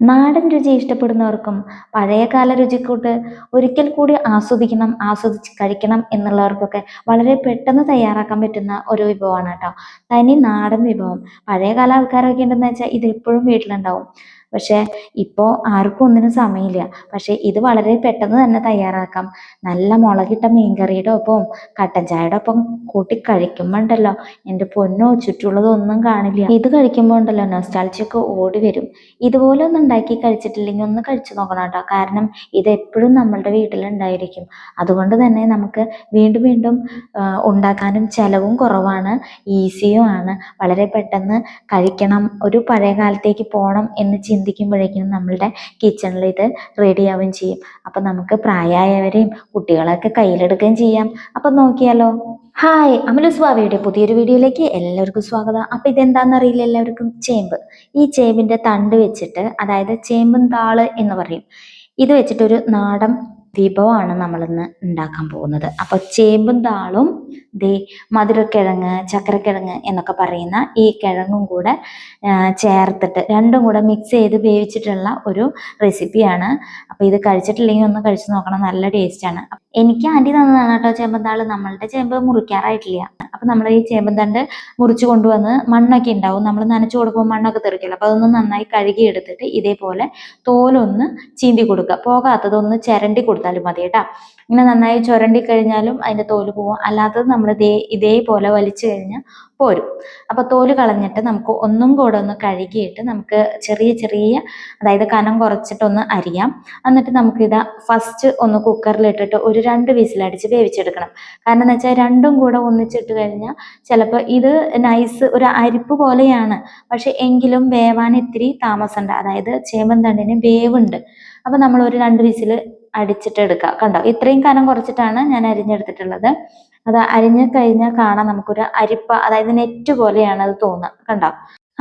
നാടൻ രുചി ഇഷ്ടപ്പെടുന്നവർക്കും പഴയകാല രുചിക്കൂട്ട് ഒരിക്കൽ കൂടി ആസ്വദിക്കണം ആസ്വദിച്ച് കഴിക്കണം എന്നുള്ളവർക്കൊക്കെ വളരെ പെട്ടെന്ന് തയ്യാറാക്കാൻ പറ്റുന്ന ഒരു വിഭവമാണ് കേട്ടോ. തനി നാടൻ വിഭവം. പഴയകാല ആൾക്കാരൊക്കെ ഉണ്ടെന്ന് വെച്ചാൽ ഇത് എപ്പോഴും വീട്ടിലുണ്ടാവും. പക്ഷേ ഇപ്പോൾ ആർക്കും ഒന്നിനും സമയമില്ല. പക്ഷേ ഇത് വളരെ പെട്ടെന്ന് തന്നെ തയ്യാറാക്കാം. നല്ല മുളകിട്ട മീൻകറിയുടെ ഒപ്പം കട്ടൻ ചായയുടെ ഒപ്പം കൂട്ടി കഴിക്കുമ്പോൾ ഉണ്ടല്ലോ എന്റെ പൊന്നോ ചുറ്റുള്ളതൊന്നും കാണില്ല. ഇത് കഴിക്കുമ്പോൾ ഉണ്ടല്ലോ നൊസ്റ്റാൾജിയൊക്കെ ഓടി വരും. ഇതുപോലെ ഒന്ന് ഉണ്ടാക്കി കഴിച്ചിട്ടില്ലെങ്കിൽ ഒന്ന് കഴിച്ചു നോക്കണം കേട്ടോ. കാരണം ഇത് എപ്പോഴും നമ്മളുടെ വീട്ടിലുണ്ടായിരിക്കും. അതുകൊണ്ട് തന്നെ നമുക്ക് വീണ്ടും വീണ്ടും ഉണ്ടാക്കാനും ചിലവും കുറവാണ്. ഈസിയും ആണ്. വളരെ പെട്ടെന്ന് കഴിക്കണം. ഒരു പഴയ കാലത്തേക്ക് പോകണം എന്ന് ചിന്തിക്കുമ്പോഴേക്കും നമ്മളുടെ കിച്ചണിൽ ഇത് റെഡിയാവുകയും ചെയ്യും. അപ്പം നമുക്ക് പ്രായമായവരെയും കുട്ടികളൊക്കെ കയ്യിലെടുക്കുകയും ചെയ്യാം. അപ്പം നോക്കിയാലോ? ഹായ് അമലു ഭാവിയുടെ പുതിയൊരു വീഡിയോയിലേക്ക് എല്ലാവർക്കും സ്വാഗതം. അപ്പം ഇതെന്താണെന്ന് അറിയില്ല എല്ലാവർക്കും? ചേമ്പ്. ഈ ചേമ്പിന്റെ തണ്ട് വെച്ചിട്ട് അതായത് ചേമ്പും താൾ എന്ന് പറയും. ഇത് വെച്ചിട്ടൊരു നാടൻ വിഭവമാണ് നമ്മളിന്ന് ഉണ്ടാക്കാൻ പോകുന്നത്. അപ്പോൾ ചേമ്പും താളും ദേ മധുരക്കിഴങ്ങ് ചക്കരക്കിഴങ്ങ് എന്നൊക്കെ പറയുന്ന ഈ കിഴങ്ങും കൂടെ ചേർത്തിട്ട് രണ്ടും കൂടെ മിക്സ് ചെയ്ത് വേവിച്ചിട്ടുള്ള ഒരു റെസിപ്പിയാണ് അപ്പോൾ ഇത് കഴിച്ചിട്ടില്ലെങ്കിൽ ഒന്ന് കഴിച്ചു നോക്കണം. നല്ല ടേസ്റ്റാണ് എനിക്ക് ആന്റി തന്നതാണ് കേട്ടോ ചേമ്പന്താൾ. നമ്മളുടെ ചേമ്പ് മുറിക്കാറായിട്ടില്ല. അപ്പം നമ്മൾ ഈ ചേമ്പന്താണ്ട് മുറിച്ച് കൊണ്ടുവന്ന് മണ്ണൊക്കെ ഉണ്ടാവും. നമ്മൾ നനച്ചു കൊടുക്കുമ്പോൾ മണ്ണൊക്കെ തെറിക്കില്ല. അപ്പോൾ അതൊന്ന് നന്നായി കഴുകി എടുത്തിട്ട് ഇതേപോലെ തോലൊന്ന് ചീന്തി കൊടുക്കുക. പോകാത്തതൊന്ന് ചിരണ്ടി കൊടുത്താലും മതി കേട്ടോ. ഇങ്ങനെ നന്നായി ചുരണ്ടി കഴിഞ്ഞാലും അതിന്റെ തോൽ പോവും. അല്ലാത്തത് നമ്മൾ ഇതേ ഇതേപോലെ വലിച്ചു കഴിഞ്ഞാൽ പോരും. അപ്പോൾ തോൽ കളഞ്ഞിട്ട് നമുക്ക് ഒന്നും കൂടെ ഒന്ന് കഴുകിയിട്ട് നമുക്ക് ചെറിയ ചെറിയ അതായത് കനം കുറച്ചിട്ടൊന്ന് അരിയാം. എന്നിട്ട് നമുക്കിത് ഫസ്റ്റ് ഒന്ന് കുക്കറിലിട്ടിട്ട് ഒരു രണ്ട് വിസിലടിച്ച് വേവിച്ചെടുക്കണം. കാരണം എന്ന് വെച്ചാൽ രണ്ടും കൂടെ ഒന്നിച്ചിട്ട് കഴിഞ്ഞാൽ ചിലപ്പോൾ ഇത് നൈസ് ഒരു അരിപ്പ് പോലെയാണ്. പക്ഷെ എങ്കിലും വേവാൻ ഇത്തിരി താമസമുണ്ട്. അതായത് ചേമ്പൻ വേവുണ്ട്. അപ്പോൾ നമ്മൾ ഒരു രണ്ട് വിസിൽ അടിച്ചിട്ട് എടുക്കുക കണ്ടോ? ഇത്രയും കനം കുറച്ചിട്ടാണ് ഞാൻ അരിഞ്ഞെടുത്തിട്ടുള്ളത്. അത് അരിഞ്ഞു കഴിഞ്ഞാൽ കാണാം നമുക്കൊരു അരിപ്പ അതായത് നെറ്റ് പോലെയാണ് അത് തോന്നുക. കണ്ടോ?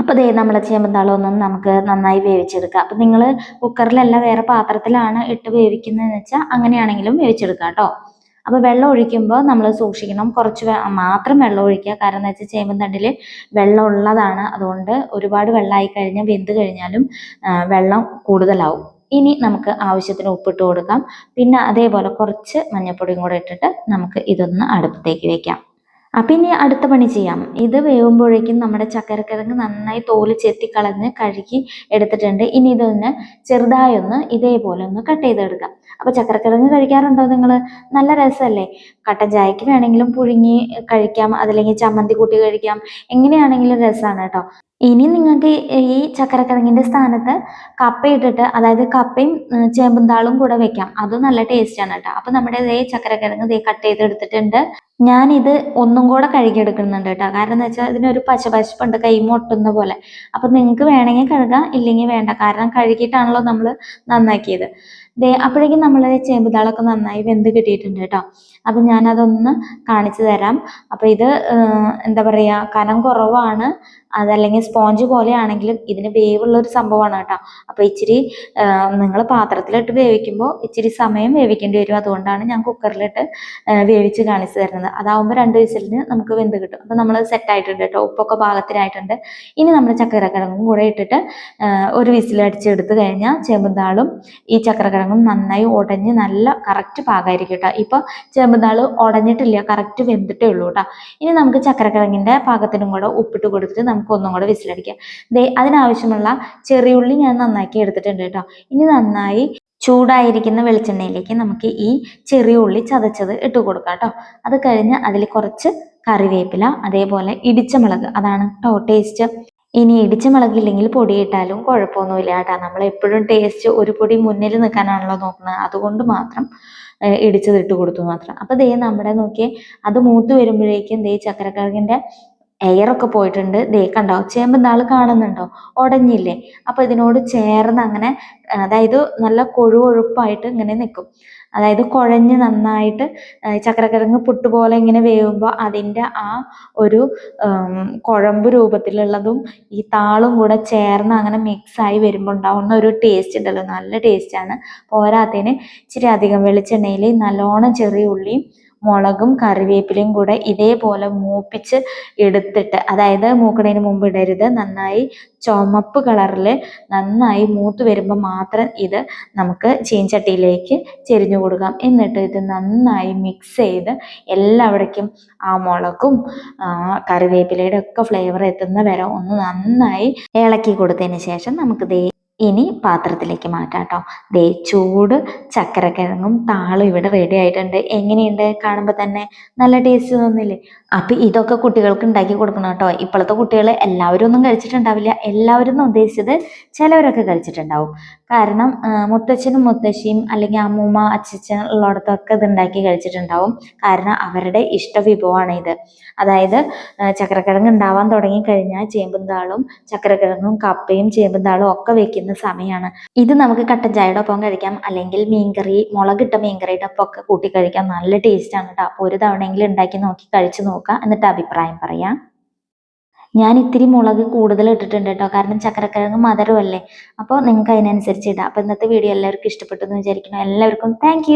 അപ്പോൾ ദേ നമ്മളെ ചേമ്പന്താളൊന്നും നമുക്ക് നന്നായി വേവിച്ചെടുക്കാം. അപ്പം നിങ്ങൾ കുക്കറിലല്ല വേറെ പാത്രത്തിലാണ് ഇട്ട് വേവിക്കുന്നതെന്ന് വെച്ചാൽ അങ്ങനെയാണെങ്കിലും വേവിച്ചെടുക്കാം കേട്ടോ. അപ്പോൾ വെള്ളം ഒഴിക്കുമ്പോൾ നമ്മൾ സൂക്ഷിക്കണം. കുറച്ച് മാത്രം വെള്ളം ഒഴിക്കുക. കാരണം എന്താ വെച്ചാൽ ചേമ്പൻ തണ്ടിൽ വെള്ളം ഉള്ളതാണ്. അതുകൊണ്ട് ഒരുപാട് വെള്ളമായി കഴിഞ്ഞാൽ വെന്ത് കഴിഞ്ഞാലും വെള്ളം കൂടുതലാവും. ഇനി നമുക്ക് ആവശ്യത്തിന് ഉപ്പിട്ട് കൊടുക്കാം. പിന്നെ അതേപോലെ കുറച്ച് മഞ്ഞൾപ്പൊടിയും കൂടെ ഇട്ടിട്ട് നമുക്ക് ഇതൊന്ന് അടുപ്പത്തേക്ക് വെക്കാം. അപ്പം ഇനി അടുത്ത പണി ചെയ്യാം. ഇത് വേവുമ്പോഴേക്കും നമ്മുടെ ചക്കരക്കിഴങ്ങ് നന്നായി തോൽ ചെത്തിക്കളഞ്ഞ് കഴുകി എടുത്തിട്ടുണ്ട്. ഇനി ഇതൊന്ന് ചെറുതായൊന്ന് ഇതേപോലെ ഒന്ന് കട്ട് ചെയ്തെടുക്കാം. അപ്പോൾ ചക്കരക്കിഴങ്ങ് കഴിക്കാറുണ്ടോ നിങ്ങൾ നല്ല രസമല്ലേ കട്ടൻ ചായക്ക് വേണമെങ്കിലും പുഴുങ്ങി കഴിക്കാം അതല്ലെങ്കിൽ ചമ്മന്തി കൂട്ടി കഴിക്കാം. എങ്ങനെയാണെങ്കിലും രസമാണ് കേട്ടോ. ഇനി നിങ്ങൾക്ക് ഈ ചക്കരക്കിഴങ്ങിന്റെ സ്ഥാനത്ത് കപ്പ ഇട്ടിട്ട് അതായത് കപ്പയും ഉം, ചേമ്പും താളും കൂടെ വെക്കാം. അതും നല്ല ടേസ്റ്റാണ് കേട്ടോ അപ്പോൾ നമ്മുടെ ഇതേ ചക്കരക്കിഴങ്ങ് ദേ കട്ട് ചെയ്തെടുത്തിട്ടുണ്ട്. ഞാനിത് ഒന്നും കൂടെ കഴുകിയെടുക്കുന്നുണ്ട് കേട്ടോ. കാരണം എന്ന് വെച്ചാൽ ഇതിനൊരു പശപശപ്പുണ്ട് കൈ മൊട്ടുന്ന പോലെ. അപ്പം നിങ്ങൾക്ക് വേണമെങ്കിൽ കഴുകാം ഇല്ലെങ്കിൽ വേണ്ട. കാരണം കഴുകിയിട്ടാണല്ലോ നമ്മൾ നന്നാക്കിയത്. ദേ അപ്പോഴേക്കും നമ്മൾ ചേമ്പുതാളൊക്കെ നന്നായി വെന്ത് കിട്ടിയിട്ടുണ്ട് കേട്ടോ. അപ്പം ഞാനതൊന്ന് കാണിച്ചു തരാം. അപ്പം ഇത് എന്താ പറയുക കനം കുറവാണ്. അതല്ലെങ്കിൽ സ്പോഞ്ച് പോലെയാണെങ്കിലും ഇതിന് വേവുള്ള ഒരു സംഭവമാണ് കേട്ടോ. അപ്പോൾ ഇച്ചിരി നിങ്ങൾ പാത്രത്തിലിട്ട് വേവിക്കുമ്പോൾ ഇച്ചിരി സമയം വേവിക്കേണ്ടി വരും. അതുകൊണ്ടാണ് ഞാൻ കുക്കറിലിട്ട് വേവിച്ച് കാണിച്ചു തരുന്നത്. അതാവുമ്പോൾ രണ്ട് വിസിലിന് നമുക്ക് വെന്ത് കിട്ടും. അപ്പോൾ നമ്മൾ സെറ്റ് ആയിട്ടുണ്ട് കേട്ടോ. ഉപ്പൊക്കെ പാകത്തിനായിട്ടുണ്ട്. ഇനി നമ്മൾ ചക്കരക്കിഴങ്ങും കൂടെ ഇട്ടിട്ട് ഒരു വിസിൽ അടിച്ചെടുത്ത് കഴിഞ്ഞാൽ ചേമ്പുന്താളും ഈ ചക്കരക്കിഴങ്ങും നന്നായി ഉടഞ്ഞ് നല്ല കറക്റ്റ് പാകമായിരിക്കും കേട്ടോ. ഇപ്പോൾ ചേമ്പുന്താൾ ഉടഞ്ഞിട്ടില്ല കറക്റ്റ് വെന്തിട്ടേ ഉള്ളൂ കേട്ടോ. ഇനി നമുക്ക് ചക്കരക്കിഴങ്ങിന്റെ പാകത്തിനും കൂടെ ഉപ്പിട്ട് കൊടുത്തിട്ട് നമുക്ക് ഒന്നും കൂടെ വിസിലടിക്കാം. ദേ അതിനാവശ്യമുള്ള ചെറിയുള്ളി ഞാൻ നന്നാക്കി എടുത്തിട്ടുണ്ട് കേട്ടോ. ഇനി നന്നായി ചൂടായിരിക്കുന്ന വെളിച്ചെണ്ണയിലേക്ക് നമുക്ക് ഈ ചെറിയ ഉള്ളി ചതച്ചത് ഇട്ട് കൊടുക്കാം കേട്ടോ. അത് കഴിഞ്ഞ് അതിൽ കുറച്ച് കറിവേപ്പില അതേപോലെ ഇടിച്ച മുളക് അതാണ് കേട്ടോ ടേസ്റ്റ് ഇനി ഇടിച്ച മുളകില്ലെങ്കിൽ പൊടിയിട്ടാലും കുഴപ്പമൊന്നുമില്ല കേട്ടോ. നമ്മൾ എപ്പോഴും ടേസ്റ്റ് ഒരു പൊടി മുന്നിൽ നിൽക്കാനാണല്ലോ നോക്കുന്നത്. അതുകൊണ്ട് മാത്രം ഇടിച്ചത് ഇട്ട് കൊടുത്തു മാത്രം. അപ്പോൾ ദേ നമ്മുടെ നോക്കിയേ അത് മൂത്ത് വരുമ്പോഴേക്കും ദേ ചക്കരക്കിഴങ്ങിന്റെ എയറൊക്കെ പോയിട്ടുണ്ട്. ദേ കണ്ടോ? ചേമ്പ് നാൾ കാണുന്നുണ്ടോ? ഉടഞ്ഞില്ലേ അപ്പോൾ ഇതിനോട് ചേർന്ന് അങ്ങനെ അതായത് നല്ല കൊഴുകൊഴുപ്പായിട്ട് ഇങ്ങനെ നിൽക്കും അതായത് കുഴഞ്ഞ് നന്നായിട്ട് ചക്രക്കിഴങ്ങ് പുട്ട് പോലെ ഇങ്ങനെ വേവുമ്പോൾ അതിന്റെ ആ ഒരു കുഴമ്പ് രൂപത്തിലുള്ളതും ഈ താളും കൂടെ ചേർന്ന് അങ്ങനെ മിക്സായി വരുമ്പോൾ ഉണ്ടാവുന്ന ഒരു ടേസ്റ്റ് ഉണ്ടല്ലോ. നല്ല ടേസ്റ്റാണ് പോരാത്തതിന് ഇച്ചിരി അധികം വെളിച്ചെണ്ണയിൽ നല്ലോണം ചെറിയ ഉള്ളിയും മുളകും കറിവേപ്പിലയും കൂടെ ഇതേപോലെ മൂപ്പിച്ച് എടുത്തിട്ട് അതായത് മൂക്കണതിന് മുമ്പ് ഇടരുത് നന്നായി ചുമപ്പ് കളറിൽ നന്നായി മൂത്ത് വരുമ്പോൾ മാത്രം ഇത് നമുക്ക് ചീൻചട്ടിയിലേക്ക് ചെരിഞ്ഞു കൊടുക്കാം. എന്നിട്ട് ഇത് നന്നായി മിക്സ് ചെയ്ത് എല്ലാവിടേക്കും ആ മുളകും കറിവേപ്പിലയുടെ ഒക്കെ ഫ്ലേവർ എത്തുന്ന വരെ ഒന്ന് നന്നായി ഇളക്കി കൊടുത്തതിന് ശേഷം നമുക്ക് ദേ ഇനി പാത്രത്തിലേക്ക് മാറ്റാം കേട്ടോ. ദേ ചൂട് ചക്കരക്കിഴങ്ങും താളും ഇവിടെ റെഡി ആയിട്ടുണ്ട്. എങ്ങനെയുണ്ട് കാണുമ്പോൾ തന്നെ നല്ല ടേസ്റ്റ് തോന്നില്ലേ? അപ്പം ഇതൊക്കെ കുട്ടികൾക്ക് ഉണ്ടാക്കി കൊടുക്കണം കേട്ടോ. ഇപ്പോഴത്തെ കുട്ടികൾ എല്ലാവരും ഒന്നും കഴിച്ചിട്ടുണ്ടാവില്ല. എല്ലാവരും ഒന്നും ഉദ്ദേശിച്ചത് ചിലവരൊക്കെ കഴിച്ചിട്ടുണ്ടാവും. കാരണം മുത്തച്ഛനും മുത്തശ്ശിയും അല്ലെങ്കിൽ അമ്മൂമ്മ അച്ഛൻ ഉള്ളിടത്തൊക്കെ ഇത് ഉണ്ടാക്കി കഴിച്ചിട്ടുണ്ടാവും. കാരണം അവരുടെ ഇഷ്ട വിഭവമാണ് ഇത് അതായത് ചക്കരക്കിഴങ്ങ് ഉണ്ടാവാൻ തുടങ്ങി കഴിഞ്ഞാൽ ചേമ്പും താളും ചക്കരക്കിഴങ്ങും കപ്പയും ചേമ്പും താളും ഒക്കെ വെക്കുന്ന സമയമാണ് ഇത് നമുക്ക് കട്ടൻ ചായയുടെ ഒപ്പം കഴിക്കാം. അല്ലെങ്കിൽ മീൻകറി മുളകിട്ട മീൻകറിയുടെ ഒപ്പം ഒക്കെ കൂട്ടി കഴിക്കാം. നല്ല ടേസ്റ്റ് ആണ് കേട്ടോ അപ്പോൾ ഒരു തവണയെങ്കിലും ഉണ്ടാക്കി നോക്കി കഴിച്ചു നോക്കുക എന്നിട്ട് അഭിപ്രായം പറയാം. ഞാൻ ഇത്തിരി മുളക് കൂടുതൽ ഇട്ടിട്ടുണ്ട് കേട്ടോ കാരണം ചക്കരക്കിഴങ്ങ് മധുരമല്ലേ. അപ്പോൾ നിങ്ങൾക്ക് അതിനനുസരിച്ച് ഇടാം. അപ്പോൾ ഇന്നത്തെ വീഡിയോ എല്ലാവർക്കും ഇഷ്ടപ്പെട്ടു എന്ന് വിചാരിക്കുന്നു. എല്ലാവർക്കും താങ്ക്